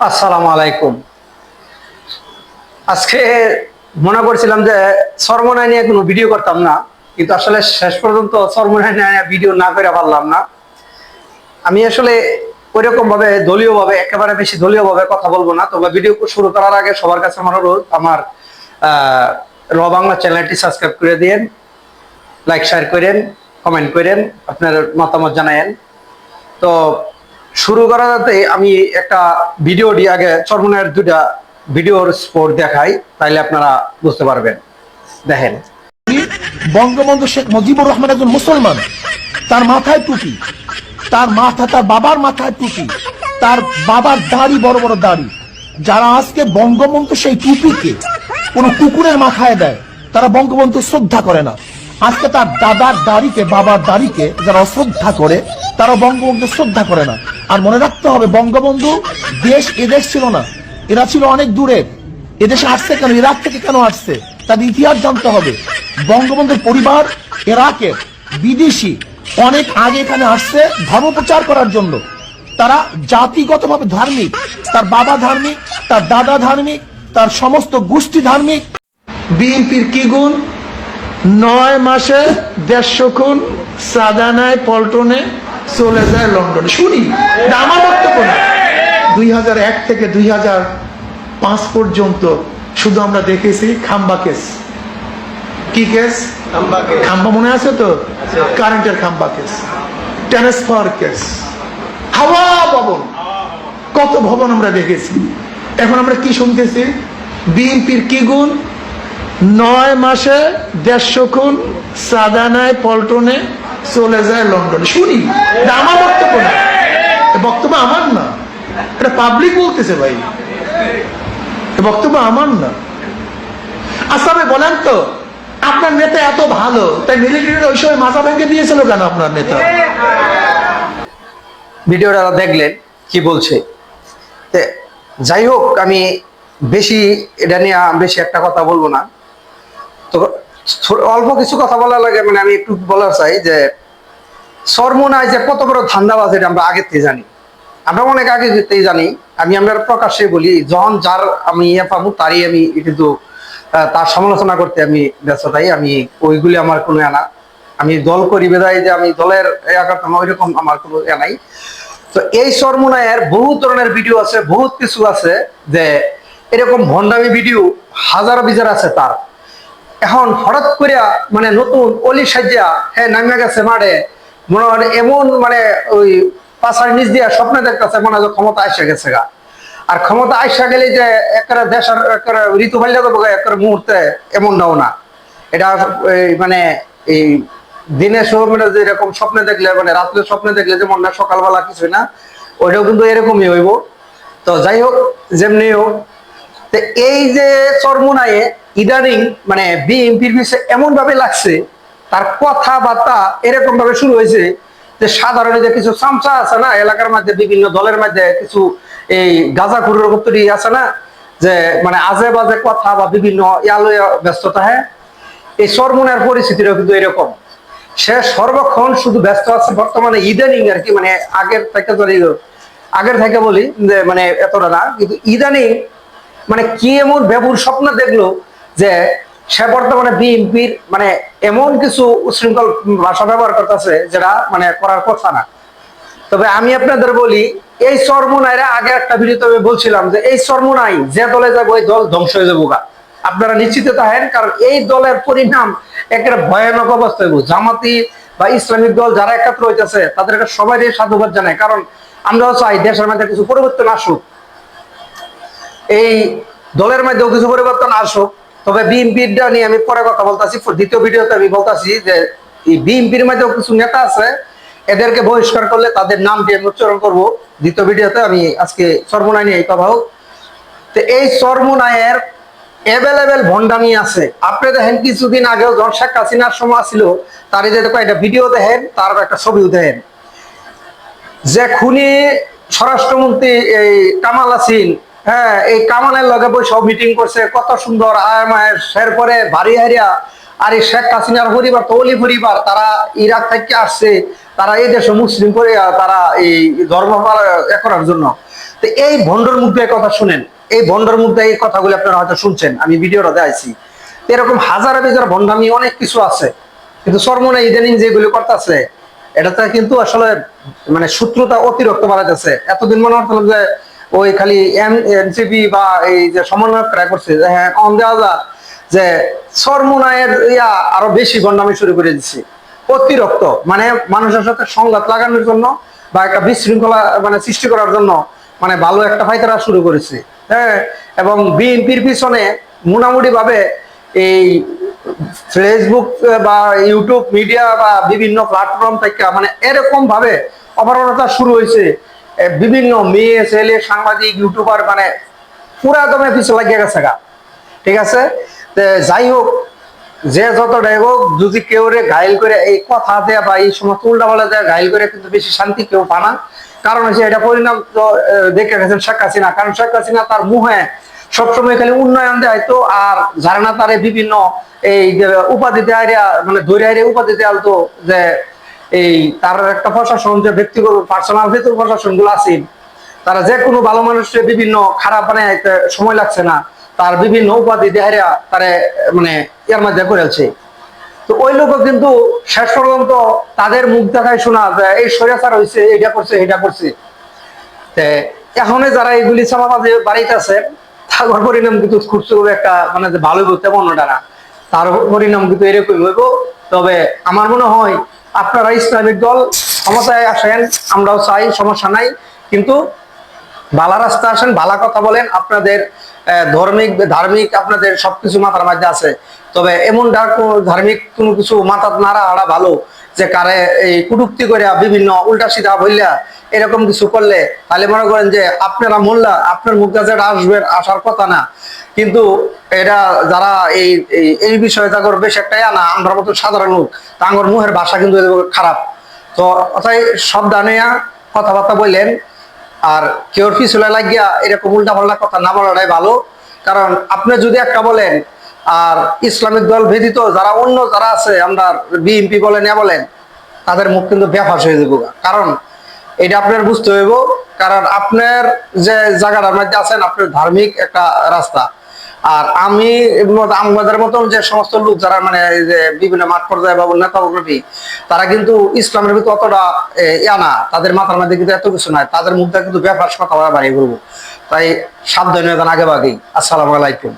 আসসালামু আলাইকুম। আজকে মনে করছিলাম যে সরমনায় নিয়ে কোনো ভিডিও করতাম না, কিন্তু আসলে শেষ পর্যন্ত সরমনায় নিয়ে ভিডিও না করে পারলাম না। আমি আসলে ওইরকম ভাবে দলীয় ভাবে একেবারে বেশি দলীয় ভাবে কথা বলব না, তবে ভিডিও শুরু করার আগে সবার কাছে আমার অনুরোধ, আমার র বাংলা চ্যানেলটি সাবস্ক্রাইব করে দিন লাইক, শেয়ার করেন, কমেন্ট করেন, আপনার মতামত জানায়েন। তো শুরু করা যাতে আমি একটা ভিডিও দিয়ে আগে চরমনের দুটা ভিডিওর স্পোর্ট দেখাই, তাইলে আপনারা বুঝতে পারবেন। দেখেন। বঙ্গবন্ধু শেখ মুজিবুর রহমান একজন মুসলমান। তার মাথায় টুপি। তার মাথা তার বাবার মাথায় টুপি। তার বাবার দাড়ি বড় বড় দাড়ি। যারা আজকে বঙ্গবন্ধু সেই টুপিকে কোন কুকুরের মাথায় দেয়, তারা বঙ্গবন্ধু শ্রদ্ধা করে না। আজকে তার দাদার দাড়িকে, বাবার দাড়িকে যারা অশ্রদ্ধা করে তারা বঙ্গবন্ধু শ্রদ্ধা করে না। আর মনে রাখতে হবে, বঙ্গবন্ধু দেশ এদেশ ছিল না। এরা ছিল অনেক দূরে। এদেশে আসছে কেন? ইরাক থেকে কেন আসছে? তাদের ইতিহাস জানতে হবে। বঙ্গবন্ধুর পরিবার ইরাকের বিদেশি। অনেক আগে এখানে আসছে ধর্ম প্রচার করার জন্য। তারা জাতিগতভাবে ধার্মিক। তার বাবা ধার্মিক, তার দাদা ধার্মিক, তার সমস্ত গোষ্ঠী ধার্মিক। বিএনপির কি গুণ? নয় মাসে দেড়শো খুন সাদানায়, পল্টনে চলে যায় লন্ডনে। শুনি আমার বক্তব্য না দুই থেকে দুই পাঁচ পর্যন্ত শুধু আমরা দেখেছি খাম্বা কেস। কি কেস? খাম্বা মনে আছে তো? কারেন্টের খাম্বা কেস। Transfer case. হাওয়া ভবন। কত ভবন আমরা দেখেছি। এখন আমরা কি শুনতেছি? বিএনপির কি গুণ? নয় মাসে দেড়শো খুন সাদানায় পল্টনে চলে যায় লন্ডনে। শুনি আমার বক্তব্য না। বক্তব্য আমার না। এটা পাবলিক বলতেছে ভাই। বক্তব্য আমার না। আচ্ছা ভাই, বলেন তো, আপনার নেতা এত ভালো, তাই মিলিটারির ওই সময় মাথা ভেঙে দিয়েছিল কেন আপনার নেতা? ভিডিওটা দেখলেন, কি বলছে। যাই হোক, আমি বেশি এটা নিয়ে বেশি একটা কথা বলব না। তো অল্প কিছু কথা বলার লাগে মানে আমি একটু বলার চাই যে সরমোনায় যে কত বড় ধান্দাবাজ এটা আমরা আগের থেকে জানি। আমরা অনেক আগে থেকেই জানি। আমি আমরা প্রকাশ্যে বলি, যখন যার আমি ইয়ে পাবো, তারই আমি কিন্তু তার সমালোচনা করতে আমি ব্যস্ত তাই আমি ওইগুলি আমার কোনো আনা আমি দল করি বেদায় যে আমি দলের ওইরকম আমার কোনো ইয়া নাই। তো এই সরমুনায়ের বহু ধরনের ভিডিও আছে, বহুত কিছু আছে যে, এরকম ভণ্ডামি ভিডিও হাজার বিজার আছে তার। এখন হঠাৎ করে মানে নতুন অলি সাজিয়া হ্যাঁ নামিয়া গেছে মারে মনে হয় এমন মানে ওই পাশার নিচ দিয়া স্বপ্নে দেখতেছে, মনে হয় ক্ষমতা আসে গেছে গা। আর ক্ষমতা আসা গেলে যে একটা দেশের একটা ঋতু দেবো একটা মুহূর্তে এমনটাও না। এটা মানে এই দিনে সময় যেরকম স্বপ্নে দেখলে মানে রাত্রে স্বপ্নে দেখলে যেমন না, সকালবেলা কিছু না, ওইটাও কিন্তু এরকমই হইব। তো যাই হোক, যেমনি হোক, তো এই যে চরমুনায়ে ইদানিং মানে বিএনপির বিষয়ে এমন ভাবে লাগছে, তার কথাবার্তা এরকম ভাবে শুরু হয়েছে যে সাধারণ যে কিছু চামচা আছে না, এলাকার মধ্যে, বিভিন্ন দলের মধ্যে কিছু এই গাঁজা খুরের উত্তরি আছে না, যে মানে আজে বাজে কথা বা বিভিন্ন ইয়ালো ব্যস্ততা হ্যাঁ? এই চরমুনার পরিস্থিতিটা কিন্তু এরকম। সে সর্বক্ষণ শুধু ব্যস্ত আছে বর্তমানে ইদানিং আর কি মানে আগের থেকে আগের থেকে বলি, যে মানে এতটা না, কিন্তু ইদানিং মানে কি এমন বেবুর স্বপ্ন দেখল যে সে বর্তমানে বিএনপির মানে এমন কিছু উশৃঙ্খল ভাষা ব্যবহার করতেছে যেটা মানে করার কথা না। তবে আমি আপনাদের বলি, এই চর্মনাইরা আগে একটা ভিডিওতে বলছিলাম যে এই চর্মনাই যে দলে যাব ওই দল ধ্বংস হয়ে যাব গা। আপনারা নিশ্চিত থাকেন কারণ এই দলের পরিণাম একটা ভয়ানক অবস্থা হইব। জামাতি বা ইসলামিক দল যারা একত্র হইতেছে, তাদেরকে সবাই সাধুবাদ জানাই, কারণ আমরাও চাই দেশের মধ্যে কিছু পরিবর্তন আসুক। এই দলের মধ্যেও কিছু পরিবর্তন আসুক। তবে বিএনপিটা নিয়ে আমি পরে কথা বলতেছি। দ্বিতীয় ভিডিওতে আমি বলতেছি যে, এই বিএনপির মধ্যেও কিছু নেতা আছে, এদেরকে বহিষ্কার করলে তাদের নাম দিয়ে আমি উচ্চারণ করব। দ্বিতীয় ভিডিওতে আমি আজকে সর্বনায় নিয়ে কথা হোক। তো এই সর্বনায়ের অ্যাভেলেবেল ভণ্ডামি আছে। আপনি দেখেন, কিছুদিন আগেও যখন শেখ হাসিনার সময় ছিল তার যে একটা ভিডিও দেখেন, তার একটা ছবিও দেখেন। যে খুনি স্বরাষ্ট্রমন্ত্রী এই কামাল আসিন হ্যাঁ এই কামালের লগে বসে মিটিং করছে, কত সুন্দর আয়ামায়ের এর পরে ভারী হারিয়া আর এই শেখ হাসিনার পরিবার তৌলি পরিবার, তারা ইরাক থেকে আসছে, তারা এই দেশে মুসলিম করে তারা এই ধর্ম করার জন্য। তো এই ভণ্ডর মুখ দিয়ে কথা শুনেন, এই ভণ্ডর মুখ দিয়ে এই কথাগুলো আপনারা হয়তো শুনছেন, আমি ভিডিওটা দেখাইছি। এরকম হাজার হাজার ভণ্ডামি অনেক কিছু আছে, কিন্তু সর্বনা ইদানিং যেগুলো করতেছে, এটাতে কিন্তু আসলে মানে সূত্রতা অতিরিক্ত বাড়াইতেছে। এতদিন মনে হচ্ছিল যে ওই খালি এম এনসিপি বা এই যে সমন্বয় সমন্বয়করা করছে, যে হ্যাঁ কম দেওয়া যা সরমুনায়ের ইয়া আরও বেশি গন্ডামি শুরু করে দিচ্ছে অতিরিক্ত মানে মানুষের সাথে সংঘাত লাগানোর জন্য বা একটা বিশৃঙ্খলা মানে সৃষ্টি করার জন্য মানে ভালো একটা ফাইতারা শুরু করেছে। হ্যাঁ এবং বিএনপির পিছনে মোটামুটি ভাবে এই ফেসবুক বা ইউটিউব মিডিয়া বা বিভিন্ন প্ল্যাটফর্ম থেকে মানে এরকম ভাবে অপরাধতা শুরু হয়েছে। বিভিন্ন মেয়ে, ছেলে, সাংবাদিক ইউটিউবার মানে পুরা দমে পিছু লাগিয়ে গেছে গা। ঠিক আছে? যাই হোক, যে যতটাই হোক, যদি কেউ রে ঘাইল করে এই কথা দেয়া বা এই সমস্ত উল্টাপাল্টা দেয়া ঘাইল করে, কিন্তু বেশি শান্তি কেউ পানা কারণ হচ্ছে এটা পরিণাম তো দেখে গেছেন শেখ হাসিনা। কারণ শেখ হাসিনা তার মুহে সবসময় খালি উন্নয়ন দেয় তো, আর যারা না তারে বিভিন্ন এই উপাধি দেয় মানে ধরে উপাধি দেয়াল তো যে এই তার একটা প্রশাসন, যে ব্যক্তিগত পার্সোনাল ভেতর প্রশাসনগুলো আছে, তারা যে কোনো ভালো মানুষের বিভিন্ন খারাপ মানে সময় লাগছে না, তার বিভিন্ন উপাধি দেহারিয়া তারে মানে ইয়ার মধ্যে করেছে তো ওই লোকও কিন্তু শেষ পর্যন্ত তাদের মুখ দেখায় শোনা যে, এই স্বৈরাচার হয়েছে এটা করছে এটা করছে। তে এখনও যারা এইগুলি চাপাবাজে বাড়িতেছে তার পরিণাম কিন্তু খুব একটা মানে ভালো তেমন ওটা না। তার পরিণাম কিন্তু এরকম হইব। তবে আমার মনে হয় আপনারা ইসলামিক দল, ক্ষমতায় আসেন, আমরাও চাই, সমস্যা নাই। কিন্তু ভালা রাস্তা আসেন ভালা কথা বলেন, আপনাদের ধর্মিক, ধার্মিক, আপনাদের সবকিছু মাথার মধ্যে আছে। তবে এমন ধার্মিক কোনো কিছু মাথার নাড়া আড়া ভালো যে কারে এই কুটুক্তি করে বিভিন্ন উল্টা সিধা বললা এরকম কিছু করলে, তাহলে মনে করেন যে আপনারা মোল্লা, আপনার মুখ কাছে এটা আসবে, আসার কথা না। কিন্তু এটা যারা এই, এই- বিষয়ে তাগর বেশ একটা না আমরা মতো সাধারণ লোক, তাঙ্গর মুহের ভাষা কিন্তু খারাপ। তো অথাই সাবধানে কথাবার্তা বললেন, আর কেউর পিছলে লাগিয়া এরকম উল্টা পাল্টা কথা না বলাটাই ভালো। কারণ আপনি যদি একটা বলেন আর ইসলামিক দল ভেদিত যারা অন্য যারা আছে আমরা বিএনপি বলেন ইয়া বলেন তাদের মুখ কিন্তু বেফাস হয়ে যাব কারণ এটা আপনার বুঝতে হইব কারণ আপনার যে জায়গাটার মধ্যে আছেন আপনার ধার্মিক একটা রাস্তা। আর আমি আমাদের মতন যে সমস্ত লোক যারা মানে যে বিভিন্ন মাঠ পর্যায়ে বা নেতা তারা কিন্তু ইসলামের ভিতরে অতটা এ, ইয়া না। তাদের মাথার মধ্যে কিন্তু এত কিছু নাই। তাদের মুখটা কিন্তু ব্যাপার কথা বাড়িয়ে বলব তাই সাবধানে আগে বাগেই আসসালামু আলাইকুম।